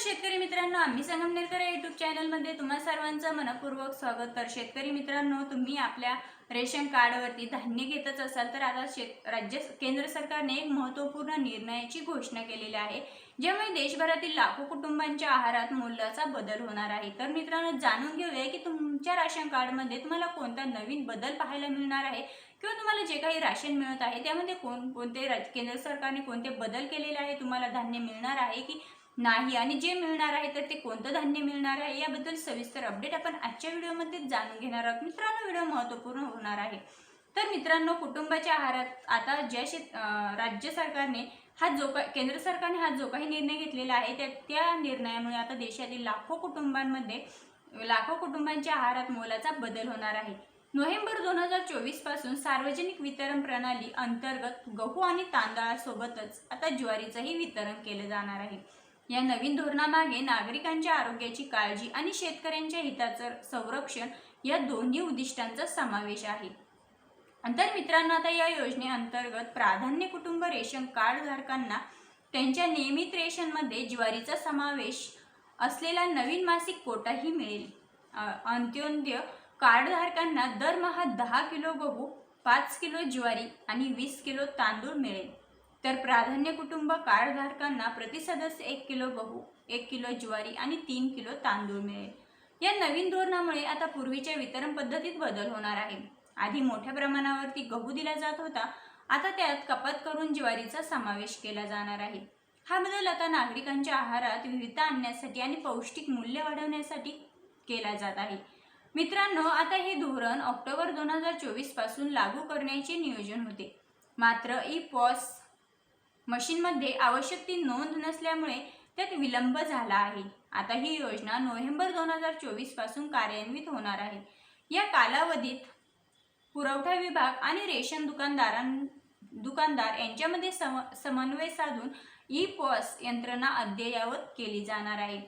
शेतकरी मित्रांनो आम्ही संगमनेरकर या युट्यूब चॅनलमध्ये तुम्हा सर्वांचं मनपूर्वक स्वागत. तर शेतकरी मित्रांनो तुम्ही आपल्या रेशन कार्डवरती धान्य घेतच असाल तर आता शेत राज्य केंद्र सरकारने एक महत्त्वपूर्ण निर्णयाची घोषणा केलेली आहे ज्यामुळे देशभरातील लाखो कुटुंबांच्या आहारात मूल्याचा बदल होणार आहे. तर मित्रांनो जाणून घेऊया की तुमच्या राशन कार्डमध्ये तुम्हाला कोणता नवीन बदल पाहायला मिळणार आहे किंवा तुम्हाला जे काही राशन मिळत आहे त्यामध्ये कोण कोणते राज- केंद्र सरकारने कोणते बदल केलेले आहे तुम्हाला धान्य मिळणार आहे की नाही. आणि जे मिळणार आहे तर ते कोणतं धान्य मिळणार आहे याबद्दल सविस्तर अपडेट आपण आजच्या व्हिडिओमध्ये जाणून घेणार आहोत. मित्रांनो व्हिडिओ महत्त्वपूर्ण होणार आहे. तर मित्रांनो कुटुंबाच्या आहारात आता ज्या शेत राज्य सरकारने हा जो का केंद्र सरकारने हा जो काही निर्णय घेतलेला आहे त्या त्या निर्णयामुळे आता देशातील लाखो कुटुंबांमध्ये लाखो कुटुंबांच्या आहारात मोलाचा बदल होणार आहे. नोव्हेंबर दोन हजार चोवीसपासून सार्वजनिक वितरण प्रणाली अंतर्गत गहू आणि तांदळासोबतच आता ज्वारीचंही वितरण केलं जाणार आहे. या नवीन धोरणामागे नागरिकांच्या आरोग्याची काळजी आणि शेतकऱ्यांच्या हिताचं संरक्षण या दोन्ही उद्दिष्टांचा समावेश आहे. तर मित्रांनो आता या योजनेअंतर्गत प्राधान्य कुटुंब रेशन कार्ड धारकांना त्यांच्या नियमित रेशनमध्ये ज्वारीचा समावेश असलेला नवीन मासिक कोटाही मिळेल. अंत्योदय कार्डधारकांना दरमहा दहा किलो गहू पाच किलो ज्वारी आणि वीस किलो तांदूळ मिळेल. तर प्राधान्य कुटुंब कार्डधारकांना प्रति सदस्य एक किलो गहू एक किलो ज्वारी आणि तीन किलो तांदूळ मिळेल. या नवीन धोरणामुळे आता पूर्वीच्या वितरण पद्धतीत बदल होणार आहे. आधी मोठ्या प्रमाणावरती गहू दिला जात होता. आता त्यात कपात करून ज्वारीचा समावेश केला जाणार आहे. हा बदल आता नागरिकांच्या आहारात विविधता आणण्यासाठी आणि पौष्टिक मूल्य वाढवण्यासाठी केला जात आहे. मित्रांनो आता हे धोरण ऑक्टोबर दोन हजार चोवीसपासून लागू करण्याचे नियोजन होते. मात्र ई पॉस मशीनमध्ये आवश्यक ती नोंद नसल्यामुळे त्यात विलंब झाला आहे. आता ही योजना नोव्हेंबर दोन हजार चोवीसपासून कार्यान्वित होणार आहे. या कालावधीत पुरवठा विभाग आणि रेशन दुकानदारां दुकानदार यांच्यामध्ये सम समन्वय साधून ई पॉस यंत्रणा अद्ययावत केली जाणार आहे.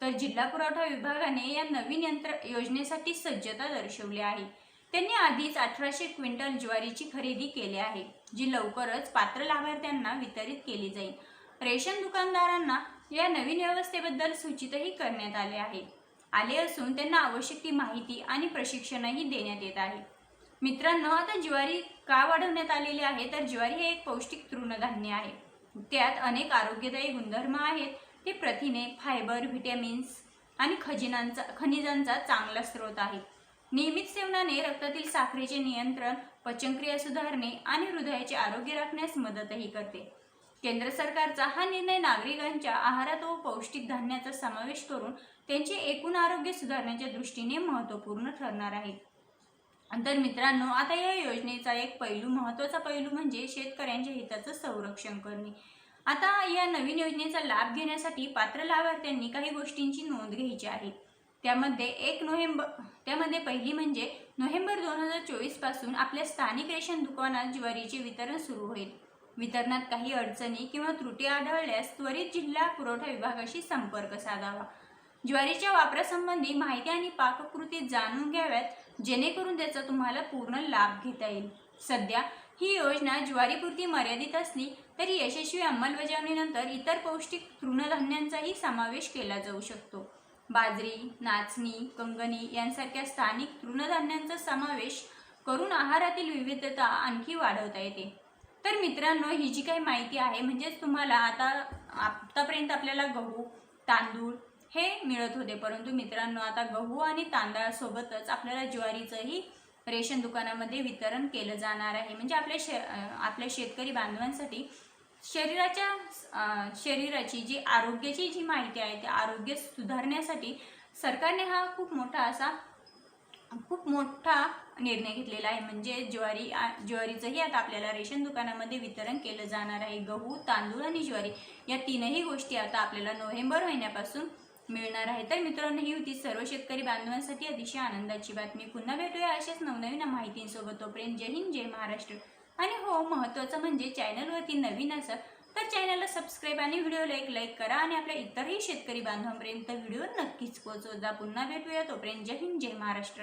तर जिल्हा पुरवठा विभागाने या नवीन यंत्र योजनेसाठी सज्जता दर्शवली आहे. त्यांनी आधीच अठराशे क्विंटल ज्वारीची खरेदी केली आहे जी लवकरच पात्र लाभार्थ्यांना वितरित केली जाईल. रेशन दुकानदारांना या नवीन व्यवस्थेबद्दल सूचितही करण्यात आले आहे. आले असून त्यांना आवश्यक ती माहिती आणि प्रशिक्षणही देण्यात येत आहे. मित्रांनो आता ज्वारी का वाढवण्यात आलेली आहे? तर ज्वारी हे एक पौष्टिक तृणधान्य आहे. त्यात अनेक आरोग्यदायी गुणधर्म आहेत. ते प्रथिने फायबर व्हिटॅमिन्स आणि खजिनांचा खनिजांचा चांगला स्रोत आहे. नियमित सेवनाने रक्तातील साखरेचे नियंत्रण पचनक्रिया सुधारणे आणि हृदयाचे आरोग्य राखण्यास मदतही करते. केंद्र सरकारचा हा निर्णय नागरिकांच्या आहारात व पौष्टिक धान्याचा समावेश करून त्यांचे एकूण आरोग्य सुधारण्याच्या दृष्टीने महत्त्वपूर्ण ठरणार आहे. तर मित्रांनो आता या योजनेचा एक पैलू महत्त्वाचा पैलू म्हणजे शेतकऱ्यांच्या हिताचं संरक्षण करणे. आता या नवीन योजनेचा लाभ घेण्यासाठी पात्र लाभार्थ्यांनी काही गोष्टींची नोंद घ्यायची आहे. त्यामध्ये एक नोव्हेंबर त्यामध्ये पहिली म्हणजे नोव्हेंबर दोन हजार चोवीसपासून आपल्या स्थानिक रेशन दुकानात ज्वारीचे वितरण सुरू होईल. वितरणात काही अडचणी किंवा त्रुटी आढळल्यास त्वरित जिल्हा पुरवठा विभागाशी संपर्क साधावा. ज्वारीच्या वापरासंबंधी माहिती आणि पाककृती जाणून घ्याव्यात जेणेकरून त्याचा तुम्हाला पूर्ण लाभ घेता येईल. सध्या ही योजना ज्वारीपुरती मर्यादित असली तरी यशस्वी अंमलबजावणीनंतर इतर पौष्टिक तृणधान्यांचाही समावेश केला जाऊ शकतो. बाजरी नाचणी कंगणी यांसारख्या स्थानिक तृणधान्यांचा समावेश करून आहारातील विविधता आणखी वाढवता येते. तर मित्रांनो ही जी काही माहिती आहे म्हणजेच तुम्हाला आता आत्तापर्यंत आपल्याला गहू तांदूळ हे मिळत होते. परंतु मित्रांनो आता गहू आणि तांदळासोबतच आपल्याला ज्वारीचंही रेशन दुकानामध्ये वितरण केलं जाणार आहे. म्हणजे आपल्या शे आपल्या शेतकरी बांधवांसाठी शरीराच्या शरीराची जी आरोग्याची जी माहिती आहे ते आरोग्य सुधारण्यासाठी सरकारने हा खूप मोठा असा खूप मोठा निर्णय घेतलेला आहे. म्हणजे ज्वारी ज्वारीचंही आता आपल्याला रेशन दुकानामध्ये वितरण केलं जाणार आहे. गहू तांदूळ आणि ज्वारी या तीनही गोष्टी आता आपल्याला नोव्हेंबर महिन्यापासून मिळणार आहे तर मित्रांनो ही होती सर्व शेतकरी बांधवांसाठी अतिशय आनंदाची बातमी. पुन्हा भेटूया अशाच नवनवीन माहितींसोबत. तोपर्यंत जय हिंद जय महाराष्ट्र. आणि हो महत्त्वाचं म्हणजे चॅनलवरती नवीन असं तर चॅनलला सबस्क्राईब आणि व्हिडिओला एक लाईक करा आणि आपल्या इतरही शेतकरी बांधवांपर्यंत व्हिडिओ नक्कीच पोहोचवत जा पुन्हा भेटूया तोपर्यंत जय हिंद जय महाराष्ट्र.